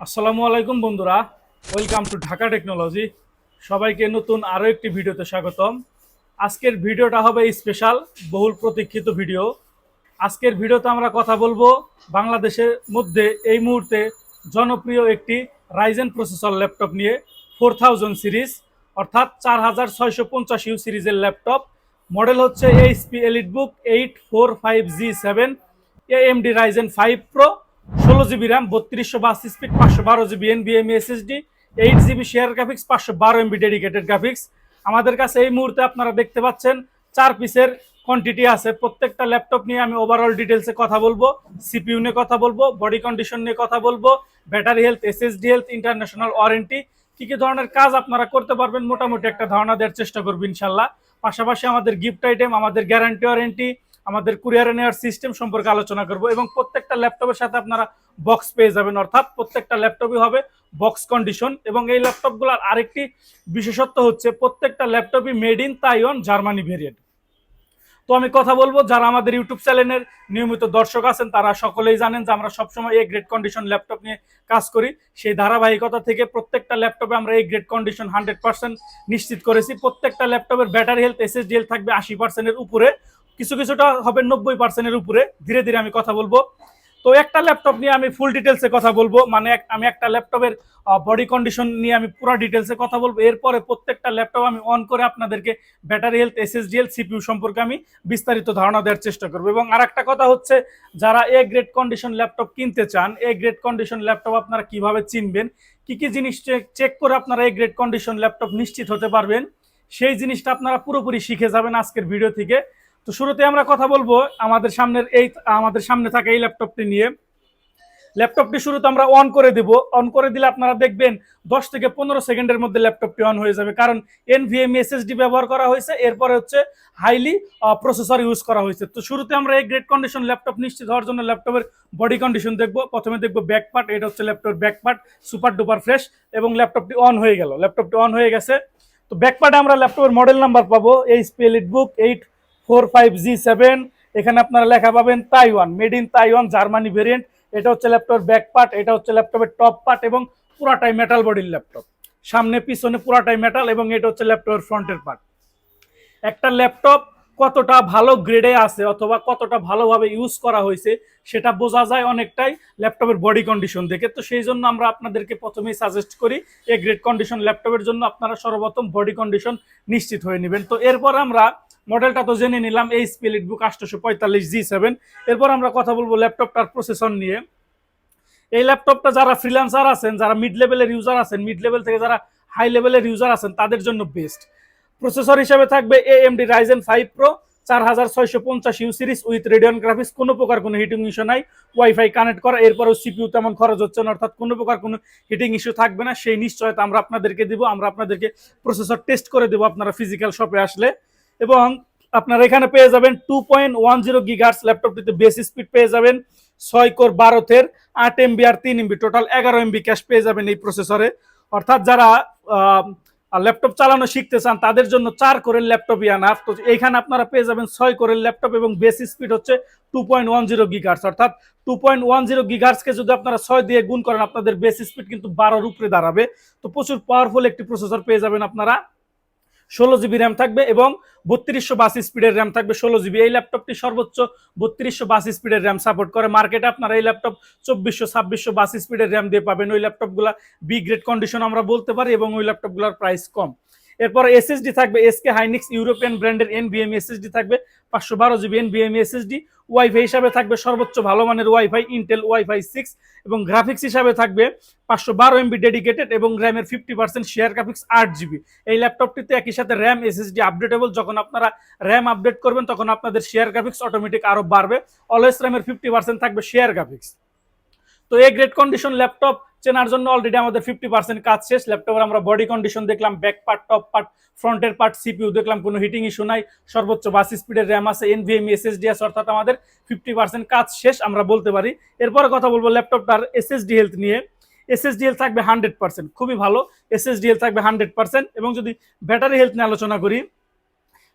আসসালামু আলাইকুম বন্ধুরা ওয়েলকাম টু ঢাকা টেকনোলজি সবাইকে নতুন আরও একটি ভিডিওতে স্বাগতম। আজকের ভিডিওটা হবে স্পেশাল বহুল প্রতীক্ষিত ভিডিও। আজকের ভিডিওতে আমরা কথা বলব বাংলাদেশের মধ্যে এই মুহূর্তে জনপ্রিয় একটি রাইজেন প্রসেসর ল্যাপটপ নিয়ে ফোর সিরিজ অর্থাৎ চার হাজার ছয়শো পঞ্চাশ ইউ সিরিজের ল্যাপটপ মডেল হচ্ছে HP elite book eight four five G seven AMD Ryzen five pro ষোলো জিবি র্যাম বত্রিশশো বাস স্পিড পাঁচশো বারো GB এনবিএমই SSD eight GB share graphics পাঁচশো বারো এমবি ডেডিকেটেড গ্রাফিক্স আমাদের কাছে এই মুহূর্তে আপনারা দেখতে পাচ্ছেন, চার পিসের কোয়ান্টিটি আছে। প্রত্যেকটা ল্যাপটপ নিয়ে আমি ওভারঅল ডিটেলসে কথা বলব সিপিইউ নিয়ে কথা বলব বডি কন্ডিশন নিয়ে কথা বলব battery health SSD health international warranty কী কী ধরনের কাজ আপনারা করতে পারবেন, মোটামুটি একটা ধারণা দেওয়ার চেষ্টা করব ইনশাল্লাহ। পাশাপাশি আমাদের গিফট আইটেম আমাদের গ্যারান্টি ওয়ারেন্টি আমাদের কুরিয়ারে নেওয়ার সিস্টেম সম্পর্কে আলোচনা করব এবং প্রত্যেকটা ল্যাপটপের সাথে আপনারা বক্স পেয়ে যাবেন। অর্থাৎ প্রত্যেকটা ল্যাপটপই হবে বক্স কন্ডিশন এবং এই ল্যাপটপগুলোর আরেকটি বিশেষত্ব হচ্ছে প্রত্যেকটা ল্যাপটপই made in Taiwan Germany variant তো আমি কথা বলব, যারা আমাদের ইউটিউব চ্যানেলের নিয়মিত দর্শক আছেন, তারা সকলেই জানেন যে আমরা সবসময় এই গ্রেড কন্ডিশন ল্যাপটপ নিয়ে কাজ করি। সেই ধারাবাহিকতা থেকে প্রত্যেকটা ল্যাপটপে আমরা এই গ্রেড কন্ডিশন হান্ড্রেড পার্সেন্ট নিশ্চিত করেছি। প্রত্যেকটা ল্যাপটপের ব্যাটারি হেলথ এসএসডি হেলথ থাকবে আশি পার্সেন্টের উপরে। কিছু কিছুটা হবে নব্বই পার্সেন্টের উপরে। ধীরে ধীরে আমি কথা বলব। তো একটা ল্যাপটপ নিয়ে আমি ফুল ডিটেলসে কথা বলব। মানে আমি একটা ল্যাপটপের বডি কন্ডিশন নিয়ে আমি পুরো ডিটেলসে কথা বলব। এরপরে প্রত্যেকটা ল্যাপটপ আমি অন করে আপনাদেরকে battery health SSD health CPU সম্পর্কে আমি বিস্তারিত ধারণা দেওয়ার চেষ্টা করব। এবং আর একটা কথা হচ্ছে, যারা এ গ্রেড কন্ডিশন ল্যাপটপ কিনতে চান এ গ্রেড কন্ডিশন ল্যাপটপ আপনারা কীভাবে চিনবেন, কি কি জিনিস চেক করে আপনারা এ গ্রেড কন্ডিশন ল্যাপটপ নিশ্চিত হতে পারবেন, সেই জিনিসটা আপনারা পুরোপুরি শিখে যাবেন আজকের ভিডিও থেকে। তো শুরুতে আমরা কথা বলব আমাদের সামনের এই, আমাদের সামনে থাকা এই ল্যাপটপটি নিয়ে। ল্যাপটপটি শুরুতে আমরা অন করে দেব। অন করে দিলে আপনারা দেখবেন দশ থেকে পনেরো সেকেন্ডের মধ্যে ল্যাপটপটি অন হয়ে যাবে। কারণ এন ভি এনভিএম এসএসডি ব্যবহার করা হয়েছে, এরপরে হচ্ছে হাইলি প্রসেসর ইউজ করা হয়েছে। তো শুরুতে আমরা এই গ্রেড কন্ডিশন ল্যাপটপ নিশ্চিত হওয়ার জন্য ল্যাপটপের বডি কন্ডিশন দেখব। প্রথমে দেখব ব্যাক পার্ট এটা হচ্ছে ল্যাপটপের back part super duper fresh এবং ল্যাপটপটি অন হয়ে গেল। ল্যাপটপটি অন হয়ে গেছে। তো ব্যাক পার্টে আমরা ল্যাপটপের মডেল নাম্বার পাবো, এই elite book eight four five G seven. এখানে আপনারা লেখা পাবেন Taiwan, made in Taiwan, Germany variant. এটা হচ্ছে ল্যাপটপের ব্যাক পার্ট এটা হচ্ছে ল্যাপটপের টপ পার্ট এবং পুরাটাই মেটাল বডির ল্যাপটপ। সামনে, পিছনে পুরাটাই মেটাল এবং এটা হচ্ছে ল্যাপটপের ফ্রন্টের পার্ট একটা ল্যাপটপ কতটা ভালো গ্রেডে আছে অথবা কতটা ভালোভাবে ইউজ করা হয়েছে, সেটা বোঝা যায় অনেকটাই ল্যাপটপের বডি কন্ডিশন দেখে। তো সেই জন্য আমরা আপনাদেরকে প্রথমেই সাজেস্ট করি এই গ্রেড কন্ডিশন ল্যাপটপের জন্য আপনারা সর্বপ্রথম বডি কন্ডিশন নিশ্চিত হয়ে নেবেন। তো এরপর আমরা মডেলটা তো জেনে নিলাম, এই স্পিলিট বুক আটশোশো পঁয়তাল্লিশ জি সেভেন এরপর আমরা কথা বলব ল্যাপটপটার প্রসেসর নিয়ে। এই ল্যাপটপটা যারা ফ্রিল্যান্সার আছেন, যারা মিড লেভেলের ইউজার আছেন মিড লেভেল থেকে যারা হাই লেভেলের ইউজার আছেন, তাদের জন্য বেস্ট প্রসেসর হিসেবে থাকবে এএমডি রাইজেন ফাইভ প্রো চার হাজার ছয়শো পঞ্চাশ U series with Radeon graphics কোনো প্রকার কোনো হিটিং ইস্যু নাই। ওয়াইফাই কানেক্ট করা, এরপরেও সিপিউ তেমন খরচ হচ্ছে না, অর্থাৎ কোনো প্রকার কোনো হিটিং ইস্যু থাকবে না। সেই নিশ্চয়তা আমরা আপনাদেরকে দিব, আমরা আপনাদেরকে প্রসেসর টেস্ট করে দেবো আপনারা ফিজিক্যাল শপে আসলে। এবং আপনারা এখানে পেয়ে যাবেন two point one zero gigahertz ল্যাপটপটিতে বেশি স্পিড পেয়ে যাবেন ছয় কোর বারোতের আট এমবি আর তিন এমবি টোটাল এগারো এমবি ক্যাশ পেয়ে যাবেন এই প্রসেসরে অর্থাৎ যারা ল্যাপটপ চালানো শিখতে চান, তাদের জন্য চার কোরের ল্যাপটপই আনা তো এইখানে আপনারা পেয়ে যাবেন ছয় কোরের ল্যাপটপ এবং বেসি স্পিড হচ্ছে two point one zero gigahertz অর্থাৎ টু পয়েন্ট ওয়ান জিরো গিগার্সকে যদি আপনারা ছয় দিয়ে গুণ করেন, আপনাদের বেসি স্পিড কিন্তু বারোর উপরে দাঁড়াবে। তো প্রচুর পাওয়ারফুল একটি প্রসেসর পেয়ে যাবেন আপনারা। ষোলো জিবি র্যাম থাকবে এবং বত্রিশশো বাস স্পিডের র্যাম থাকবে ষোলো জিবি। এই ল্যাপটপটি সর্বোচ্চ বত্রিশশো বাস স্পিডের র্যাম সাপোর্ট করে। মার্কেটে আপনারা এই ল্যাপটপ চব্বিশশো, ছাব্বিশশো বাস স্পিডের র্যাম দিয়ে পাবেন। ওই ল্যাপটপগুলো বি গ্রেড কন্ডিশন আমরা বলতে পারি এবং ওই ল্যাপটপগুলোর প্রাইস কম। এরপর এসএসডি থাকবে। এসকে হাইনিক্স ইউরোপিয়ান ব্র্যান্ডের এন এনভিএম এসএসডি থাকবে। পাঁচশো বারো GB N NVMe SSD WiFi হিসাবে থাকবে সর্বোচ্চ ভালো মানের ওয়াইফাই ইন্টেল ওয়াইফাই সিক্স এবং গ্রাফিক্স হিসাবে থাকবে পাঁচশো বারো এমবি ডেডিকেটেড এবং র্যামের ফিফটি পার্সেন্ট শেয়ার গ্রাফিক্স আট জিবি এই ল্যাপটপটিতে একই সাথে র্যাম এসএসডি আপডেটেবল যখন আপনারা র্যাম আপডেট করবেন, তখন আপনাদের শেয়ার গ্রাফিক্স অটোমেটিক আরও বাড়বে। অলওয়েজ র্যামের ফিফটি পার্সেন্ট থাকবে শেয়ার গ্রাফিক্স তো এই গ্রেট কন্ডিশন ল্যাপটপ চেনার জন্য অলরেডি আমাদের ফিফটি পার্সেন্ট কাজ শেষ। ল্যাপটপের আমরা বডি কন্ডিশন দেখলাম ব্যাক পার্ট টপ পার্ট ফ্রন্টের পার্ট সিপিউ দেখলাম, কোনো হিটিং ইস্যু নাই। সর্বোচ্চ বাস স্পিডের র্যাম আছে এনভিএম এসএসডি আছে, অর্থাৎ আমাদের ফিফটি পার্সেন্ট কাজ শেষ, আমরা বলতে পারি। এরপরে কথা বলব ল্যাপটপটার এসএসডি হেলথ নিয়ে। এসএসডিএল থাকবে হান্ড্রেড পার্সেন্ট খুবই ভালো। এসএসডিএল থাকবে হান্ড্রেড পার্সেন্ট এবং যদি ব্যাটারি হেলথ নিয়ে আলোচনা করি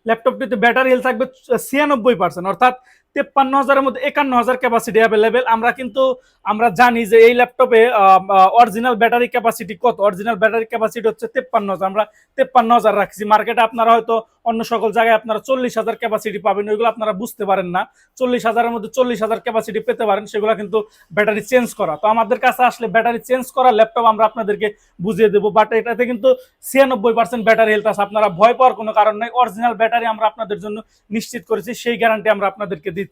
ল্যাপটপটিতে ব্যাটারি হেলথ থাকবে ছিয়ানব্বই পার্সেন্ট অর্থাৎ তেপ্পান্ন হাজারের মধ্যে একান্ন হাজার ক্যাপাসিটি অ্যাভেলেবেল আমরা কিন্তু, আমরা জানি যে এই ল্যাপটপে অরিজিনাল ব্যাটারি ক্যাপাসিটি কত? অরিজিনাল ব্যাটারি ক্যাপাসিটি হচ্ছে তেপ্পান্ন হাজার। আমরা তেপ্পান্ন হাজার রাখছি। মার্কেটে আপনারা হয়তো অন্য সকল জায়গায় আপনারা চল্লিশ হাজার ক্যাপাসিটি পাবেন। ওইগুলো আপনারা বুঝতে পারেন না। চল্লিশ হাজারের মধ্যে চল্লিশ হাজার ক্যাপাসিটি পেতে পারেন। সেগুলো কিন্তু ব্যাটারি চেঞ্জ করা। তো আমাদের কাছে আসলে ব্যাটারি চেঞ্জ করা ল্যাপটপ আমরা আপনাদেরকে বুঝিয়ে দেবো। বাট এটাতে কিন্তু ছিয়ানব্বই পার্সেন্ট ব্যাটারি হেলথ আছে। আপনারা ভয় পাওয়ার কোনো কারণ নেই। অরিজিনাল ব্যাটারি আমরা আপনাদের জন্য নিশ্চিত করেছি। সেই গ্যারান্টি আমরা আপনাদেরকে দিচ্ছি।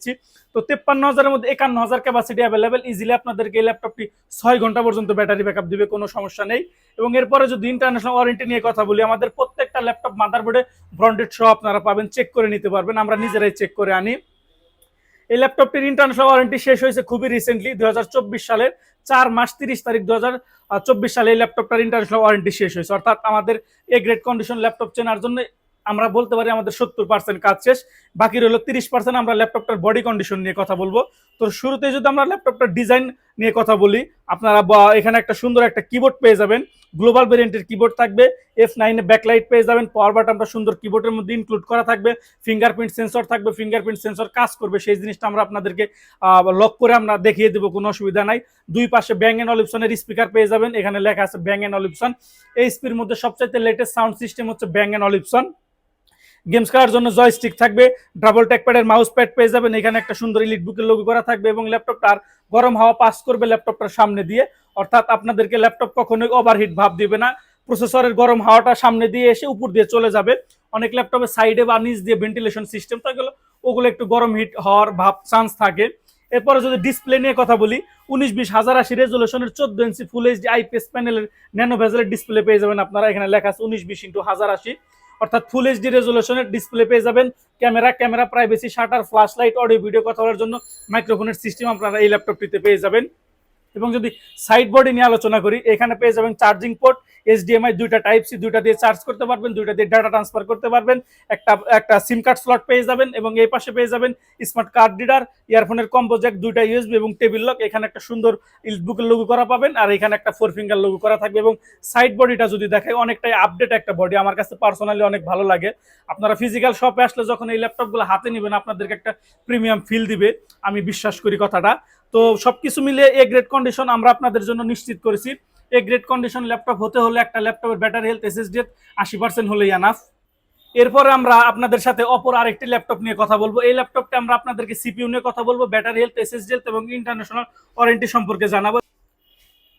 তো তেপ্পান্ন হাজারের মধ্যে একান্ন হাজার ক্যাপাসিটি অ্যাভেলেবেল ইজিলি আপনাদেরকে এই ল্যাপটপটি ছয় ঘণ্টা পর্যন্ত ব্যাটারি ব্যাকআপ দিবে, কোনো সমস্যা নেই। এবং এরপরে যদি ইন্টারন্যাশনাল ওয়ারেন্টি নিয়ে কথা বলি, আমাদের প্রত্যেকটা ল্যাপটপ মাদারবোর্ডে ব্রন্ডেড সহ আপনারা পাবেন চেক করে নিতে পারবেন, আমরা নিজেরাই চেক করে আনি। এই ল্যাপটপটির ইন্টারন্যাশনাল ওয়ারেন্টি শেষ হয়েছে খুবই রিসেন্টলি দুই হাজার চব্বিশ সালের চার মাস তিরিশ তারিখ দু সালে এই ল্যাপটপটার ইন্টারন্যাশনাল ওয়ারেন্টি শেষ হয়েছে। অর্থাৎ আমাদের এ গ্রেড কন্ডিশন ল্যাপটপ চেনার জন্য আমরা বলতে পারি আমাদের সত্তর পার্সেন্ট কাজ শেষ। বাকি রইল তিরিশ পার্সেন্ট আমরা ল্যাপটপটার বডি কন্ডিশন নিয়ে কথা বলব। তো শুরুতে যদি আমরা ল্যাপটপটার ডিজাইন নিয়ে কথা বলি, আপনারা এখানে একটা সুন্দর একটা কিবোর্ড পেয়ে যাবেন। গ্লোবাল ভেরিয়েন্টের কিবোর্ড থাকবে এফ নাইনে ব্যাকলাইট পেয়ে যাবেন। পাওয়ার বাটনটা সুন্দর কিবোর্ডের মধ্যে ইনক্লুড করা থাকবে। ফিঙ্গারপ্রিন্ট সেন্সর থাকবে ফিঙ্গারপ্রিন্ট সেন্সর কাজ করবে। সেই জিনিসটা আমরা আপনাদেরকে লক করে আমরা দেখিয়ে দেবো, কোনো অসুবিধা নাই। দুই পাশে ব্যাং এন্ড অলিপসনের স্পিকার পেয়ে যাবেন। এখানে লেখা আছে ব্যাং এন্ড অলিপসন এই স্পির মধ্যে সবচাইতে লেটেস্ট সাউন্ড সিস্টেম হচ্ছে ব্যাং এন্ড অলিপসন গেমস খেলার জন্য জয়স্টিক থাকবে ডাবল ট্যাকপ্যাডের মাউস প্যাড পেয়ে যাবেন, এখানে একটা সুন্দর ইলিট বুকের লোগো করা থাকবে এবং ল্যাপটপটার গরম হাওয়া পাস করবে ল্যাপটপটার সামনে দিয়ে। অর্থাৎ আপনাদেরকে ল্যাপটপ কখনোই ওভারহিট ভাব দিবে না। প্রসেসরের গরম হাওয়াটা সামনে দিয়ে এসে উপর দিয়ে চলে যাবে। অনেক ল্যাপটপে সাইডে বা নিচ দিয়ে ভেন্টিলেশন সিস্টেম থাকে, ওগুলো একটু গরম হিট হওয়ার ভাব চান্স থাকে। এরপরে যদি ডিসপ্লে নিয়ে কথা বলি, উনিশ বিশ হাজার আশি রেজলিউশনের চোদ্দ inch full H HD IPS প্যানেলের ন্যানো ভেজেলের ডিসপ্লে পেয়ে যাবেন আপনারা। এখানে লেখা আছে উনিশ বিশ ইন্টু হাজার আশি। অর্থাৎ ফুল এইচডি রেজলিউশনের ডিসপ্লে পেয়ে যাবেন। Camera camera privacy shutter flash light audio video কথা বলার জন্য মাইক্রোফোনের সিস্টেম আপনারা এই ল্যাপটপটিতে পেয়ে যাবেন। এবং যদি সাইড বডি নিয়ে আলোচনা করি, এখানে পেয়ে যাবেন চার্জিং পোর্ট এইচডিএমআই দুইটা টাইপ সি দুইটা দিয়ে চার্জ করতে পারবেন, দুইটা দিয়ে ডাটা ট্রান্সফার করতে পারবেন, একটা একটা সিম কার্ড স্লট পেয়ে যাবেন এবং এই পাশে পেয়ে যাবেন স্মার্ট কার্ড রিডার ইয়ারফোনের কম্বো জ্যাক দুইটা ইউএসবি এবং টেবিল লক এখানে একটা সুন্দর বুকের লোগো করা পাবেন আর এখানে একটা ফোর ফিঙ্গার লোগো করা থাকবে এবং সাইড বডিটা যদি দেখায় অনেকটাই আপডেট একটা বডি আমার কাছে পার্সোনালি অনেক ভালো লাগে। আপনারা ফিজিক্যাল শপে আসলে যখন এই ল্যাপটপগুলো হাতে নেবেন, আপনাদেরকে একটা প্রিমিয়াম ফিল দিবে, আমি বিশ্বাস করি কথাটা। তো সবকিছু মিলে এ গ্রেড কন্ডিশন আমরা আপনাদের জন্য নিশ্চিত করেছি। এ গ্রেড কন্ডিশন ল্যাপটপ হতে হলে একটা ল্যাপটপের ব্যাটারি হেলথ এসএসডি আশি পার্সেন্ট হলেই আনাফ এরপরে আমরা আপনাদের সাথে অপর আরেকটি ল্যাপটপ নিয়ে কথা বলব। এই ল্যাপটপটা আমরা আপনাদেরকে সিপিউ নিয়ে কথা বলব ব্যাটারি হেলথ এসএসডি এবং ইন্টারন্যাশনাল ওয়ারেন্টি সম্পর্কে জানাব।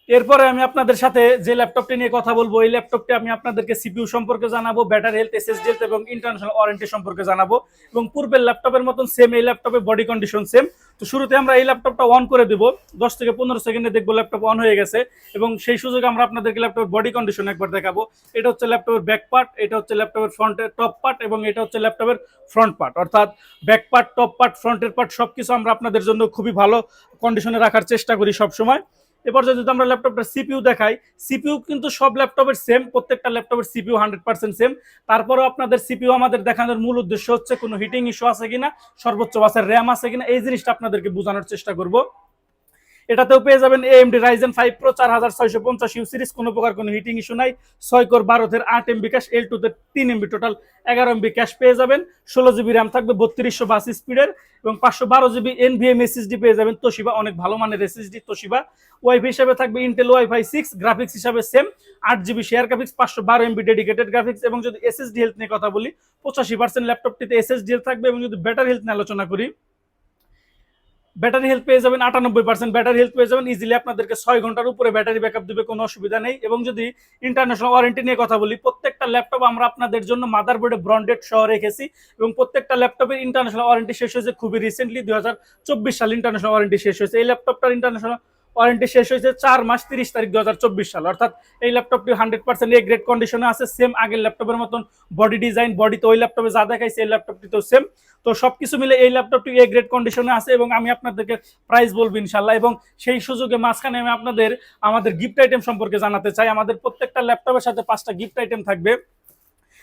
এরপরে আমি আপনাদের সাথে যে ল্যাপটপটি নিয়ে কথা বলব, এই ল্যাপটপটি আমি আপনাদেরকে সিপিইউ সম্পর্কে জানাব ব্যাটারি হেলথ এসএসডি এবং ইন্টারন্যাশনাল ওয়ারেন্টি সম্পর্কে জানাব এবং পূর্বের ল্যাপটপের মতন সেম এই ল্যাপটপে বডি কন্ডিশন সেম তো শুরুতে আমরা এই ল্যাপটপটা অন করে দেবো। দশ থেকে পনেরো সেকেন্ডে দেখব ল্যাপটপ অন হয়ে গেছে এবং সেই সুযোগে আমরা আপনাদেরকে ল্যাপটপের বডি কন্ডিশন একবার দেখাবো। এটা হচ্ছে ল্যাপটপের ব্যাক পার্ট এটা হচ্ছে ল্যাপটপের ফ্রন্টের টপ পার্ট এবং এটা হচ্ছে ল্যাপটপের ফ্রন্ট পার্ট অর্থাৎ ব্যাক পার্ট টপ পার্ট ফ্রন্টের পার্ট সব কিছু আমরা আপনাদের জন্য খুবই ভালো কন্ডিশনে রাখার চেষ্টা করি সবসময়। এবার যদি আমরা ল্যাপটপটা সিপিউ দেখাই সিপিইউ কিন্তু সব ল্যাপটপের সেম প্রত্যেকটা ল্যাপটপের সিপিইউ হান্ড্রেড পার্সেন্ট সেম তারপরেও আপনাদের সিপিইউ আমাদের দেখানোর মূল উদ্দেশ্য হচ্ছে কোনো হিটিং ইস্যু আছে কিনা, সর্বোচ্চ বাসের র্যাম আছে কিনা, এই জিনিসটা আপনাদেরকে বোঝানোর চেষ্টা করব। এটাতেও পেয়ে যাবেন এএমডি রাইজেন ফাইভ প্রো চার হাজার ছয়শো পঞ্চাশ ইউ সিরিজ কোনো প্রকার কোনো হিটিং ইস্যু নাই। ছয় কোর বারোতের আট এমবি ক্যাশ এল টুতে তিন এমবি টোটাল এগারো এমবি ক্যাশ পেয়ে যাবেন। ষোলো জিবি র্যাম থাকবে, বত্রিশশো বাস স্পিডের এবং পাঁচশো বারো জিবি এনভিএম এসএসডি পেয়ে যাবেন তোশিবা অনেক ভালো মানের এসএসডি তোশিবা ওয়াইফাই হিসাবে থাকবে ইন্টেল ওয়াইফাই সিক্স গ্রাফিক্স হিসাবে সেম আট জিবি শেয়ার গ্রাফিক্স পাঁচশো বারো এমবি ডেডিকেটেড গ্রাফিক্স এবং যদি এসএসডি হেলথ নিয়ে কথা বলি, পঁচাশি পার্সেন্ট ল্যাপটপটিতে এসএসডি হেলথ থাকবে, এবং যদি ব্যাটারি হেলথ নিয়ে আলোচনা করি ব্যাটারি হেলথ পেয়ে যাবেন আটানব্বই পার্সেন্ট ব্যাটারি হেলথ পেয়ে যাবেন ইজিলি আপনাদেরকে ছয় ঘণ্টার উপরে ব্যাটারি ব্যাকআপ দিবে, কোনো অসুবিধা নেই। এবং যদি ইন্টারন্যাশনাল ওয়ারেন্টি নিয়ে কথা বলি, প্রত্যেকটা ল্যাপটপ আমরা আপনাদের জন্য মাদার বোর্ডে ব্রন্ডেড সহ রেখেছি এবং প্রত্যেকটা ল্যাপটপের ইন্টারন্যাশনাল ওয়ারেন্টি শেষ হয়েছে খুবই রিসেন্টলি দুই সাল ইন্টারন্যাশনাল ওয়ারেন্টি শেষ হয়েছে। এই ল্যাপটপটার ইন্টারন্যাশনাল ওয়ারেন্টি শেষ হয়েছে চার মাস তিরিশ তারিখ দু হাজার চব্বিশ সাল। অর্থাৎ এই ল্যাপটপটি হান্ড্রেড পার্সেন্ট এ গ্রেড কন্ডিশনে আছে সেম আগের ল্যাপটপের মতন বডি ডিজাইন বডি তো ওই ল্যাপটপে যা দেখাইছে এই ল্যাপটপটি তো সেম তো সবকিছু মিলে এই ল্যাপটপটি এ গ্রেড কন্ডিশনে আছে এবং আমি আপনাদেরকে প্রাইস বলব ইনশাল্লাহ এবং সেই সুযোগে মাঝখানে আমি আপনাদের আমাদের গিফট আইটেম সম্পর্কে জানাতে চাই। আমাদের প্রত্যেকটা ল্যাপটপের সাথে পাঁচটা গিফট আইটেম থাকবে।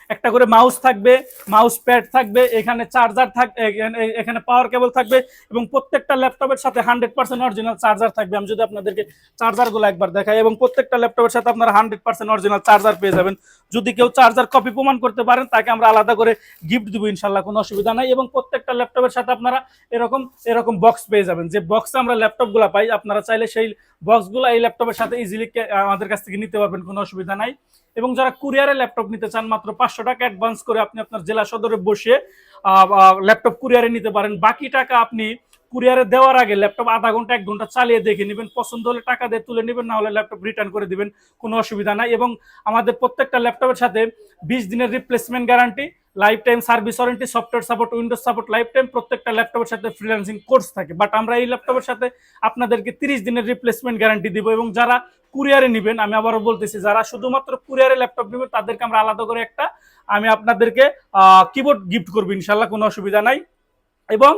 একটা করে মাউস থাকবে, মাউস প্যাড থাকবে, এখানে চার্জার থাক, এখানে- পাওয়ার কেবল থাকবে এবং প্রত্যেকটা ল্যাপটপের সাথে হান্ড্রেড পার্সেন্ট অরিজিনাল চার্জার থাকবে। আমি যদি আপনাদেরকে চার্জারগুলো একবার দেখাই এবং প্রত্যেকটা ল্যাপটপের সাথে আপনারা হান্ড্রেড পার্সেন্ট অরিজিনাল চার্জার পেয়ে যাবেন। যদি কেউ চার্জার কপি প্রমাণ করতে পারেন, তাকে আমরা আলাদা করে গিফট দিব ইনশাল্লাহ কোনো অসুবিধা নাই এবং প্রত্যেকটা ল্যাপটপের সাথে আপনারা এরকম এরকম বক্স পেয়ে যাবেন। যে বক্সে আমরা ল্যাপটপগুলো পাই, আপনারা চাইলে সেই বক্সগুলো এই ল্যাপটপের সাথে ইজিলি আমাদের কাছ থেকে নিতে পারবেন, কোনো অসুবিধা নাই। এবং যারা কুরিয়ারে ল্যাপটপ নিতে চান, মাত্র পাঁচশো টাকা অ্যাডভান্স করে আপনি আপনার জেলা সদরে বসে ল্যাপটপ কুরিয়ারে নিতে পারেন। বাকি টাকা আপনি কুরিয়ারে দেওয়ার আগে ল্যাপটপ আধা ঘণ্টা, এক ঘণ্টা চালিয়ে দেখে নেবেন। পছন্দ হলে টাকা দিয়ে তুলে নেবেন, না হলে ল্যাপটপ রিটার্ন করে দিবেন। কোনো অসুবিধা নাই এবং আমাদের প্রত্যেকটা ল্যাপটপের সাথে বিশ দিনের replacement guarantee lifetime service warranty software support Windows support lifetime প্রত্যেকটা ল্যাপটপের সাথে ফ্রিল্যান্সিং কোর্স থাকে। বাট আমরা এই ল্যাপটপের সাথে আপনাদেরকে তিরিশ দিনের রিপ্লেসমেন্ট গ্যারান্টি দিব এবং যারা কুরিয়ারে নেবেন, আমি আবারও বলতেছি, যারা শুধুমাত্র কুরিয়ারে ল্যাপটপ নেবেন, তাদেরকে আমরা আলাদা করে একটা, আমি আপনাদেরকে কিবোর্ড গিফট করব, ইনশাল্লাহ কোনো অসুবিধা নাই। এবং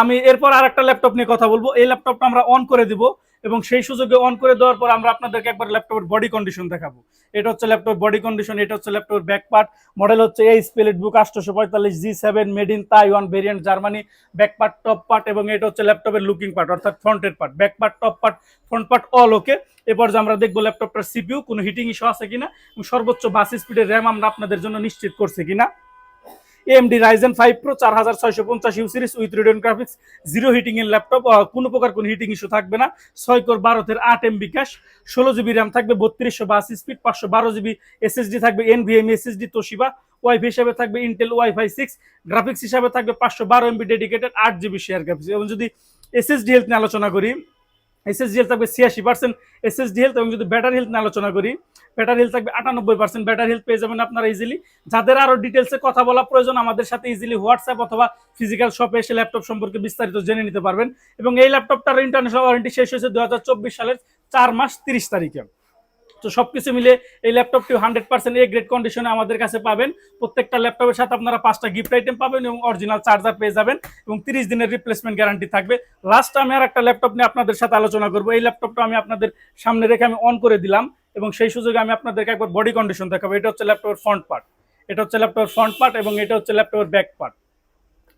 আমি এরপর আর একটা ল্যাপটপ নিয়ে কথা বলব। এই ল্যাপটপটা আমরা অন করে দিব এবং সেই সুযোগে অন করে দেওয়ার পর আমরা আপনাদেরকে একবার ল্যাপটপের বডি কন্ডিশন দেখাবো। এটা হচ্ছে ল্যাপটপ বডি কন্ডিশন এটা হচ্ছে ল্যাপটপের ব্যাক পার্ট মডেল হচ্ছে এই স্পেলিট বুক আটশোশো পঁয়তাল্লিশ G seven made in Taiwan variant Germany back part top part এবং এটা হচ্ছে ল্যাপটপের লুকিং পার্ট অর্থাৎ ফ্রন্টের part back part top part front part all okay এরপর যে আমরা দেখব ল্যাপটপটার সিপিউ কোনো হিটিং ইস্যু আছে কিনা? এবং সর্বোচ্চ বাস স্পিডের র্যাম আমরা আপনাদের জন্য নিশ্চিত করছে কিনা? এমডি রাইজেন ফাইভ প্রো চার হাজার ছয়শো পঞ্চাশ U series with Radeon graphics zero heating এর ল্যাপটপ কোনো প্রকার কোনো হিটিং ইস্যু থাকবে না। ছয় কোর বারোতের আট এমবি ক্যাশ ষোলো জিবি র্যাম থাকবে, বত্রিশশো বাস স্পিড পাঁচশো বারো জিবি এসএসডি থাকবে N V NVMe SSD Toshiba WiFi হিসাবে থাকবে ইন্টেল ওয়াইফাই সিক্স গ্রাফিক্স হিসাবে থাকবে, পাঁচশো বারো এমবি ডেডিকেটেড আট জিবি শেয়ার গ্রাফিক্স এবং যদি এসএসডি হেলথ নিয়ে আলোচনা করি এসএসডি হেলথ থাকবে ছিয়াশি পার্সেন্ট এসএসডি হেলথ এবং যদি ব্যাটারি হেলথ নিয়ে আলোচনা করি ব্যাটারি হেলথ থাকবে আটানব্বই পার্সেন্ট ব্যাটারি হেলথ পেয়ে যাবেন আপনারা ইজিলি যাদের আরও ডিটেলসে কথা বলা প্রয়োজন, আমাদের সাথে ইজিলি হোয়াটসঅ্যাপ অথবা ফিজিক্যাল শপে এসে ল্যাপটপ সম্পর্কে বিস্তারিত জেনে নিতে পারবেন। এবং এই ল্যাপটপটার ইন্টারন্যাশনাল ওয়ারেন্টি শেষ হয়েছে দু হাজার চব্বিশ সালের চার মাস তিরিশ তারিখে। তো সবকিছু মিলে এই ল্যাপটপটি হান্ড্রেড পার্সেন্ট এ গ্রেড কন্ডিশনে আমাদের কাছে পাবেন। প্রত্যেকটা ল্যাপটপের সাথে আপনারা পাঁচটা গিফট আইটেম পাবেন এবং অরিজিনাল চার্জার পেয়ে যাবেন এবং তিরিশ দিনের রিপ্লেসমেন্ট গ্যারান্টি থাকবে। লাস্ট আমি আর একটা ল্যাপটপ নিয়ে আপনাদের সাথে আলোচনা করব। এই ল্যাপটপটা আমি আপনাদের সামনে রেখে আমি অন করে দিলাম এবং সেই সুযোগে আমি আপনাদেরকে একবার বডি কন্ডিশন দেখাবো। এটা হচ্ছে ল্যাপটপের ফ্রন্ট পার্ট এটা হচ্ছে ল্যাপটপের ফ্রন্ট পার্ট এবং এটা হচ্ছে ল্যাপটপের back part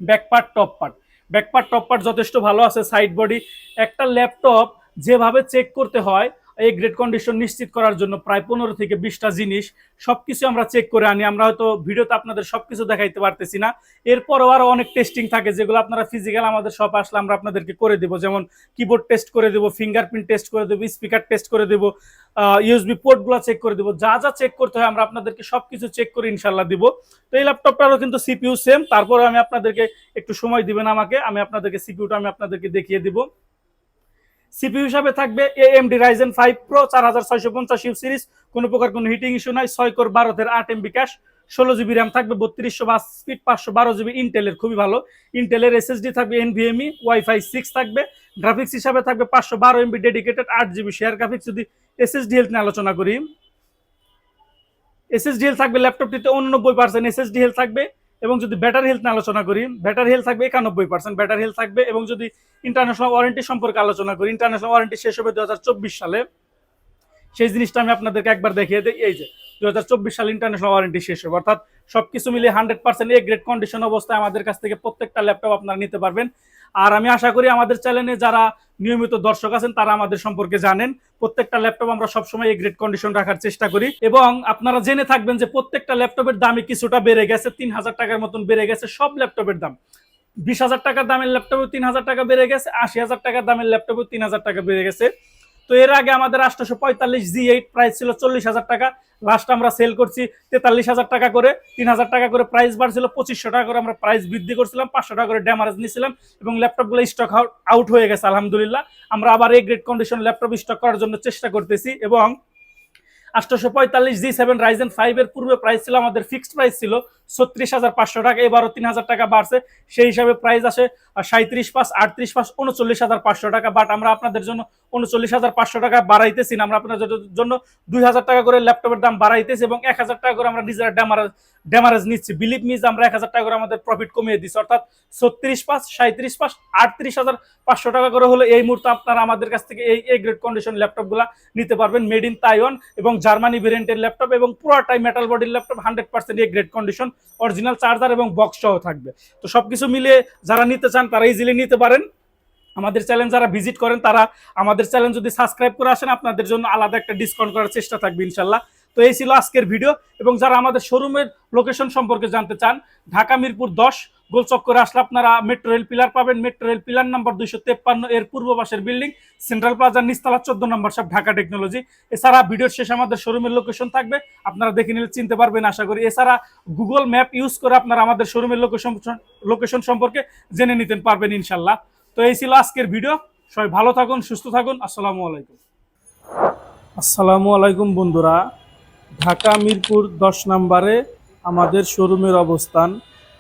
back part top part back part top part যথেষ্ট ভালো আছে সাইড বডি একটা ল্যাপটপ যেভাবে চেক করতে হয় এই গ্রেড কন্ডিশন নিশ্চিত করার জন্য প্রায় পনেরো থেকে বিশটা জিনিস সবকিছু আমরা চেক করে আনি। আমরা হয়তো ভিডিওতে আপনাদের সবকিছু দেখাইতে পারতেছি না। এরপরও আরও অনেক টেস্টিং থাকে যেগুলো আপনারা ফিজিক্যাল আমাদের শপ আসলে আমরা আপনাদেরকে করে দেবো। যেমন কিবোর্ড টেস্ট করে দেবো ফিঙ্গারপ্রিন্ট টেস্ট করে দেবো স্পিকার টেস্ট করে দেবো ইউএসবি পোর্টগুলো চেক করে দেবো। যা যা চেক করতে হয় আমরা আপনাদেরকে সবকিছু চেক করে ইনশাল্লাহ দিব। তো এই ল্যাপটপটারও কিন্তু সিপিউ সেম তারপরে আমি আপনাদেরকে একটু সময় দিবেন আমাকে। আমি আপনাদেরকে সিপিইউটা আমি আপনাদেরকে দেখিয়ে দিব। সিপিইউ হিসাবে থাকবে এএমডি রাইজেন ফাইভ প্রো চার হাজার ছয়শো পঞ্চাশ ইউ সিরিজ কোনো প্রকার কোনো হিটিং ইস্যু নাই, ছয় কোর বারোতের আট এমবি ক্যাশ ষোলো জিবি র্যাম থাকবে, বত্রিশশো বাস স্পিড পাঁচশো বারো জিবি ইন্টেলের খুবই ভালো। ইন্টেলের এসএসডি থাকবে এনভিএমই ওয়াইফাই সিক্স থাকবে গ্রাফিক্স হিসাবে থাকবে পাঁচশো বারো এমবি ডেডিকেটেড আট জিবি শেয়ার গ্রাফিক্স যদি এসএসডি হেলথ নিয়ে আলোচনা করি। এসএসডি হেলথ থাকবে ল্যাপটপটিতে উননব্বই পার্সেন্ট এসএসডি হেলথ থাকবে এবং যদি ব্যাটার হেলথ নিয়ে আলোচনা করি ব্যাটার হেলথ থাকবে একানব্বই পার্সেন্ট ব্যাটারি হেলথ থাকবে এবং যদি ইন্টারন্যাশনাল ওয়ারেন্টি সম্পর্কে আলোচনা করি ইন্টারন্যাশনাল ওয়ারেন্টি শেষ হবে দুই হাজার চব্বিশ সালে। সেই জিনিসটা আমি আপনাদেরকে একবার দেখিয়ে দিই, এই যে দু হাজার চব্বিশ সালে ইন্টারন্যাশনাল ওয়ারেন্টি শেষ হবে। অর্থাৎ সবকিছু মিলিয়ে hundred percent A grade condition অবস্থায় আমাদের কাছ থেকে প্রত্যেকটা ল্যাপটপ আপনারা নিতে পারবেন। আর আমি আশা করি আমাদের চ্যানেলে যারা নিয়মিত দর্শক আছেন, তারা আমাদের সম্পর্কে জানেন। প্রত্যেকটা ল্যাপটপ আমরা সবসময় এই গ্রেড কন্ডিশন রাখার চেষ্টা করি। এবং আপনারা জেনে থাকবেন যে প্রত্যেকটা ল্যাপটপের দামই কিছুটা বেড়ে গেছে, তিন হাজার টাকার মতন বেড়ে গেছে সব ল্যাপটপের দাম। বিশ হাজার টাকার দামের ল্যাপটপে তিন হাজার টাকা বেড়ে গেছে, আশি হাজার টাকার দামের ল্যাপটপে তিন হাজার টাকা বেড়ে গেছে। তো এর আগে আমাদের আটশোশো পঁয়তাল্লিশ জি এইট প্রাইস ছিল চল্লিশ হাজার টাকা। লাস্ট আমরা সেল করছি তেতাল্লিশ হাজার টাকা করে, তিন হাজার টাকা করে প্রাইস বাড়ছিল, পঁচিশশো টাকা করে আমরা প্রাইস বৃদ্ধি করছিলাম, পাঁচশো টাকা করে ড্যামারেজ নিয়েছিলাম এবং ল্যাপটপগুলো স্টক আউট হয়ে গেছে, আলহামদুলিল্লাহ। আমরা আবার এই গ্রেড কন্ডিশন ল্যাপটপ স্টক করার জন্য চেষ্টা করতেছি এবং আটশোশো পঁয়তাল্লিশ জি সেভেন রাইজেন ফাইভ এর পূর্বে প্রাইস ছিল, আমাদের ফিক্সড প্রাইস ছিল ছত্রিশ হাজার পাঁচশো টাকা, এবারও তিন হাজার টাকা বাড়ছে। সেই হিসাবে প্রাইস আসে সাঁত্রিশ পাঁচ, আটত্রিশ পাঁচ, উনচল্লিশ হাজার পাঁচশো টাকা। বাট আমরা আপনাদের জন্য উনচল্লিশ হাজার পাঁচশো টাকা বাড়াইতেছি না। আমরা আপনাদের জন্য দুই হাজার টাকা করে ল্যাপটপের দাম বাড়াইতেছি এবং এক হাজার টাকা করে আমরা নিজেরা ড্যামারেজ ড্যামারেজ নিচ্ছি। বিলিভ মিজ আমরা এক হাজার টাকা করে আমাদের প্রফিট কমিয়ে দিচ্ছি। অর্থাৎ ছত্রিশ পাঁচ সাঁত্রিশ পাঁচ, আটত্রিশ হাজার পাঁচশো টাকা করে হলে এই মুহূর্তে আপনারা আমাদের কাছ থেকে এই এ গ্রেড কন্ডিশন ল্যাপটপগুলো নিতে পারবেন। মেড ইন তাইওয়ান এবং জার্মানি ভেরিয়েন্টের ল্যাপটপ এবং পুরোটাই মেটাল বডির laptop hundred percent A grade condition original charger এবং বক্স সহ থাকবে। তো সব কিছু মিলে যারা নিতে চান, তারা ইজিলি নিতে পারেন। আমাদের চ্যানেল যারা ভিজিট করেন, তারা আমাদের চ্যানেল যদি সাবস্ক্রাইব করে আসেন, আপনাদের জন্য আলাদা একটা ডিসকাউন্ট করার চেষ্টা থাকবে ইনশাল্লাহ। তো এই ছিল আজকের ভিডিও এবং যারা আমাদের শোরুমের লোকেশন সম্পর্কে জানতে চান, ঢাকা মিরপুর দশ গোলচক্করে আসলে আপনারা মেট্রো রেল পিলার পাবেন। মেট্রো রেল পিলার নাম্বার দুইশো তেপ্পান্ন এর পূর্ব পাশের বিল্ডিং সেন্ট্রাল প্লাজার নিস্তালা চোদ্দ নম্বর সব ঢাকা টেকনোলজি এছাড়া ভিডিওর শেষে আমাদের শোরুমের লোকেশন থাকবে। আপনারা দেখে নিলে চিনতে পারবেন, আশা করি। এছাড়া গুগল ম্যাপ ইউজ করে আপনারা আমাদের শোরুমের লোকেশন লোকেশন সম্পর্কে জেনে নিতে পারবেন ইনশাল্লাহ। তো এই ছিল আজকের ভিডিও সবাই ভালো থাকুন, সুস্থ থাকুন। আসসালামু আলাইকুম। আসসালামু আলাইকুম বন্ধুরা। ঢাকা মিরপুর দশ নম্বরে আমাদের শোরুমের অবস্থান।